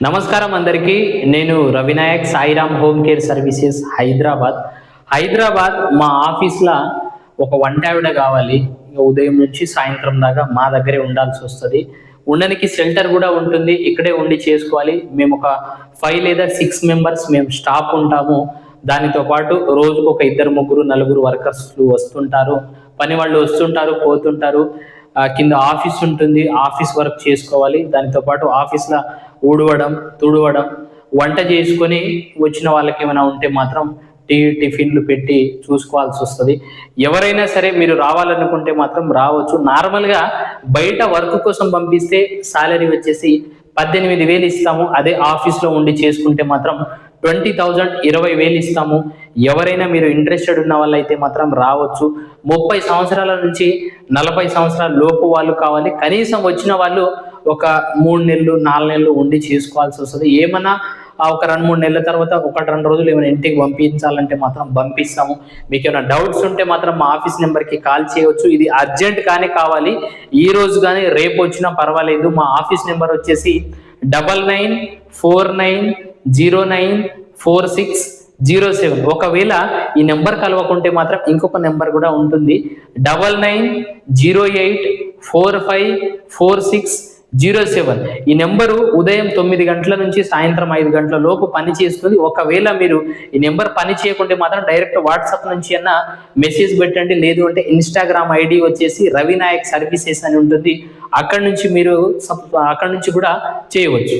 నమస్కారం అందరికీ. నేను Ravinayak Sairam home care services Hyderabad. Hyderabad మా ఆఫీస్లో ఒక వంట ఆవిడ కావాలి. ఇక ఉదయం నుంచి సాయంత్రం దాకా మా దగ్గరే ఉండాల్సి వస్తుంది. ఉండడానికి షెల్టర్ కూడా ఉంటుంది. ఇక్కడే ఉండి చేసుకోవాలి. మేము ఒక ఫైవ్ లేదా సిక్స్ మెంబర్స్ మేము స్టాఫ్ ఉంటాము. దానితో పాటు రోజుకు ఒక ఇద్దరు ముగ్గురు నలుగురు వర్కర్స్లు వస్తుంటారు. పని వాళ్ళు వస్తుంటారు పోతుంటారు. కింద ఆఫీస్ ఉంటుంది. ఆఫీస్ వర్క్ చేసుకోవాలి. దానితో పాటు ఆఫీస్లో ఊడవడం తుడవడం వంట చేసుకొని వచ్చిన వాళ్ళకి ఏమైనా ఉంటే మాత్రం టీ టిఫిన్లు పెట్టి చూసుకోవాల్సి వస్తుంది. ఎవరైనా సరే మీరు రావాలనుకుంటే మాత్రం రావచ్చు. నార్మల్గా బయట వర్క్ కోసం పంపిస్తే సాలరీ వచ్చేసి పద్దెనిమిది వేలు ఇస్తాము. అదే ఆఫీస్లో ఉండి చేసుకుంటే మాత్రం ట్వంటీ థౌజండ్ ఇరవై వేలు ఇస్తాము. ఎవరైనా మీరు ఇంట్రెస్టెడ్ ఉన్న వాళ్ళైతే మాత్రం రావచ్చు. ముప్పై సంవత్సరాల నుంచి నలభై సంవత్సరాల లోపు వాళ్ళు కావాలి. కనీసం వచ్చిన వాళ్ళు ఒక మూడు నెలలు నాలుగు నెలలు ఉండి చేసుకోవాల్సి వస్తుంది. ఏమన్నా ఆ ఒక రెండు మూడు నెలల తర్వాత ఒకటి రెండు రోజులు ఏమైనా ఇంటికి పంపించాలంటే మాత్రం పంపిస్తాము. మీకు ఏమైనా డౌట్స్ ఉంటే మాత్రం మా ఆఫీస్ నెంబర్కి కాల్ చేయవచ్చు. ఇది అర్జెంట్ కానీ కావాలి. ఈ రోజు కానీ రేపు వచ్చినా పర్వాలేదు. మా ఆఫీస్ నెంబర్ వచ్చేసి double nine four nine zero nine four six zero seven. ఒకవేళ ఈ నెంబర్ కలవకుంటే మాత్రం ఇంకొక నెంబర్ కూడా ఉంటుంది. Double nine zero eight four five four six zero seven. ఈ నెంబరు ఉదయం తొమ్మిది గంటల నుంచి సాయంత్రం ఐదు గంటల లోపు పని చేస్తుంది. ఒకవేళ మీరు ఈ నెంబర్ పని చేయకుంటే మాత్రం డైరెక్ట్ వాట్సాప్ నుంచి అన్న మెసేజ్ పెట్టండి. లేదు అంటే ఇన్స్టాగ్రామ్ ఐడి వచ్చేసి రవినాయక్ సర్వీసెస్ అని ఉంటుంది. అక్కడ నుంచి మీరు అక్కడ నుంచి కూడా చేయవచ్చు.